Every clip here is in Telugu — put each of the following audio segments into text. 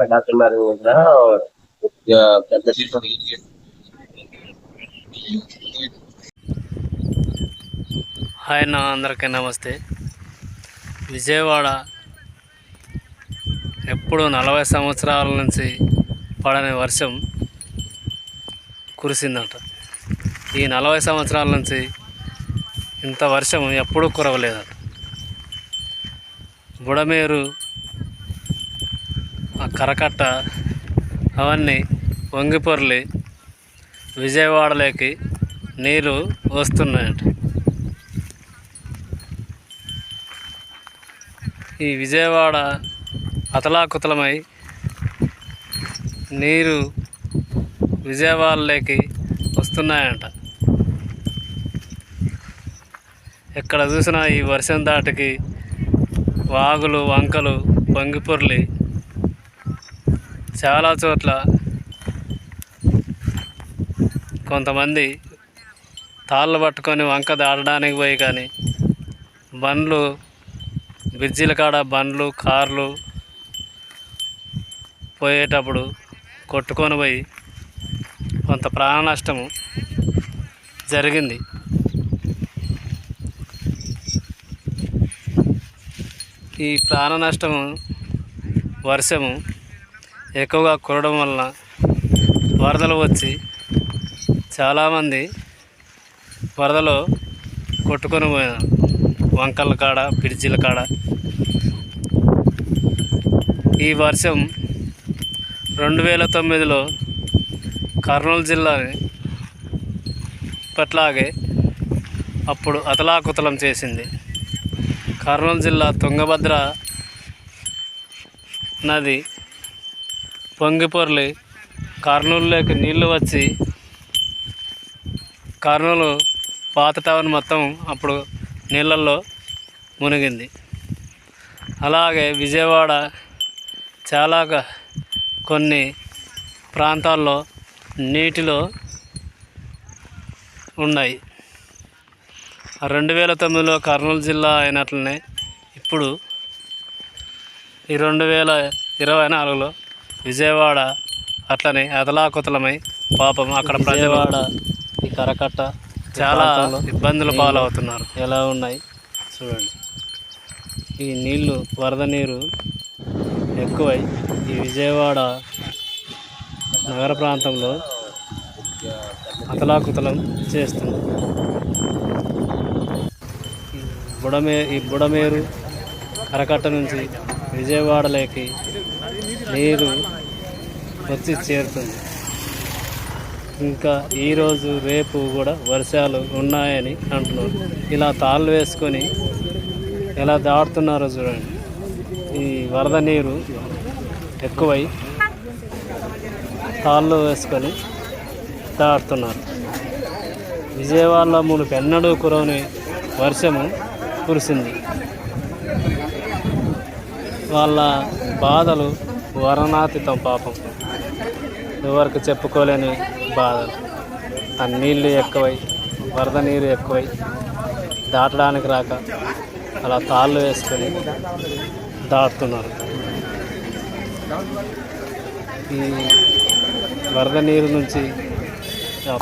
డాక్టర్ గారు కూడా పెద్ద హాయ్ నా అందరికీ నమస్తే. విజయవాడ ఎప్పుడు నలభై సంవత్సరాల నుంచి పడని వర్షం కురిసిందంట. ఈ నలభై సంవత్సరాల నుంచి ఇంత వర్షం ఎప్పుడూ కురవలేదట. బుడమేరు కరకట్ట అవన్నీ వంగిపొర్లి విజయవాడలోకి నీరు వస్తున్నాయంట. ఈ విజయవాడ అతలాకుతలమై నీరు విజయవాడలోకి వస్తున్నాయంట. ఎక్కడ చూసినా ఈ వర్షం దాటికి వాగులు వంకలు పొంగిపొర్లి చాలా చోట్ల కొంతమంది తాళ్ళు పట్టుకొని వంక దాటడానికి పోయి కానీ బండ్లు బ్రిడ్జిల కాడ బండ్లు కార్లు పోయేటప్పుడు కొట్టుకొని పోయి కొంత ప్రాణ నష్టము జరిగింది. ఈ ప్రాణ నష్టము వర్షము ఎక్కువగా కురవడం వలన వరదలు వచ్చి చాలామంది వరదలో కొట్టుకొని పోయినారు వంకల కాడ బ్రిడ్జిల కాడ. ఈ వర్షం రెండు వేల తొమ్మిదిలో కర్నూలు జిల్లాని ఇప్పట్లాగే అప్పుడు అతలాకుతలం చేసింది. కర్నూలు జిల్లా తుంగభద్ర నది పొంగిపొర్లి కర్నూలులోకి నీళ్ళు వచ్చి కర్నూలు పాత టవర్ మొత్తం అప్పుడు నీళ్ళల్లో మునిగింది. అలాగే విజయవాడ చాలా కొన్ని ప్రాంతాల్లో నీటిలో ఉన్నాయి. రెండు వేల తొమ్మిదిలో కర్నూలు జిల్లా అయినట్లనే ఇప్పుడు ఈ రెండు వేల ఇరవై నాలుగులో విజయవాడ అట్లనే అదలాకుతలమై పాపం అక్కడ విజయవాడ ఈ కరకట్ట చాలా ఇబ్బందులు పాలవుతున్నారు. ఎలా ఉన్నాయి? చూడండి. ఈ నీళ్ళు వరద నీరు ఎక్కువై ఈ విజయవాడ నగర ప్రాంతంలో అతలాకుతలం చేస్తుంది. బుడమే ఈ బుడమేరు కరకట్ట నుంచి విజయవాడలోకి నీరు వచ్చి చేరుతుంది. ఇంకా ఈరోజు రేపు కూడా వర్షాలు ఉన్నాయని అంటున్నారు. ఇలా తాళ్ళు వేసుకొని ఎలా దాటుతున్నారో చూడండి. ఈ వరద నీరు ఎక్కువై తాళ్ళు వేసుకొని దాటుతున్నారు. విజయవాడలో మూడు ఎన్నడూ కురవని వర్షము కురిసింది. వాళ్ళ బాధలు వరణాతీతం పాపం. ఎవరికి చెప్పుకోలేని బాధలు. ఆ నీళ్ళు ఎక్కువై వరద నీరు ఎక్కువై దాటడానికి రాక అలా తాళ్ళు వేసుకొని దాటుతున్నారు. ఈ వరద నీరు నుంచి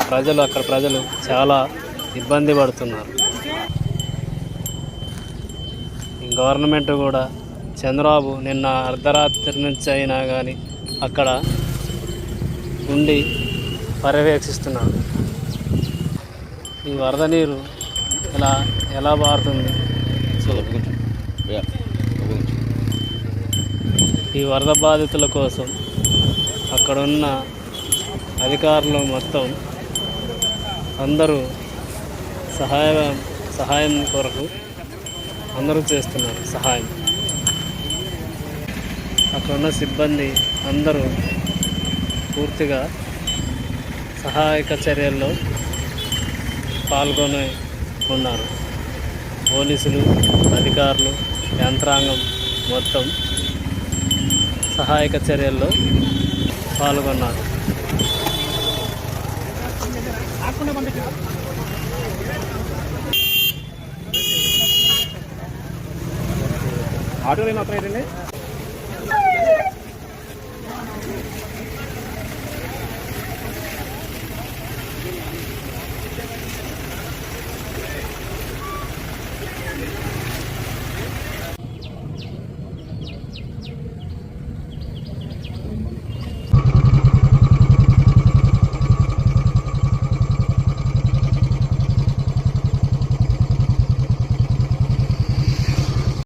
ప్రజలు అక్కడ ప్రజలు చాలా ఇబ్బంది పడుతున్నారు. గవర్నమెంట్ కూడా చంద్రబాబు నిన్న అర్ధరాత్రి నుంచి అయినా కానీ అక్కడ ఉండి పర్యవేక్షిస్తున్నాడు. ఈ వరద నీరు ఎలా ఎలా పారుతుంది ఈ వరద బాధితుల కోసం అక్కడున్న అధికారులు మొత్తం అందరూ సహాయం సహాయం కొరకు అందరూ చేస్తున్నారు. సహాయం. అక్కడ ఉన్న సిబ్బంది అందరూ పూర్తిగా సహాయక చర్యల్లో పాల్గొని ఉన్నారు. పోలీసులు అధికారులు యంత్రాంగం మొత్తం సహాయక చర్యల్లో పాల్గొన్నారు. ఆటోలో మాత్రం ఏంటండి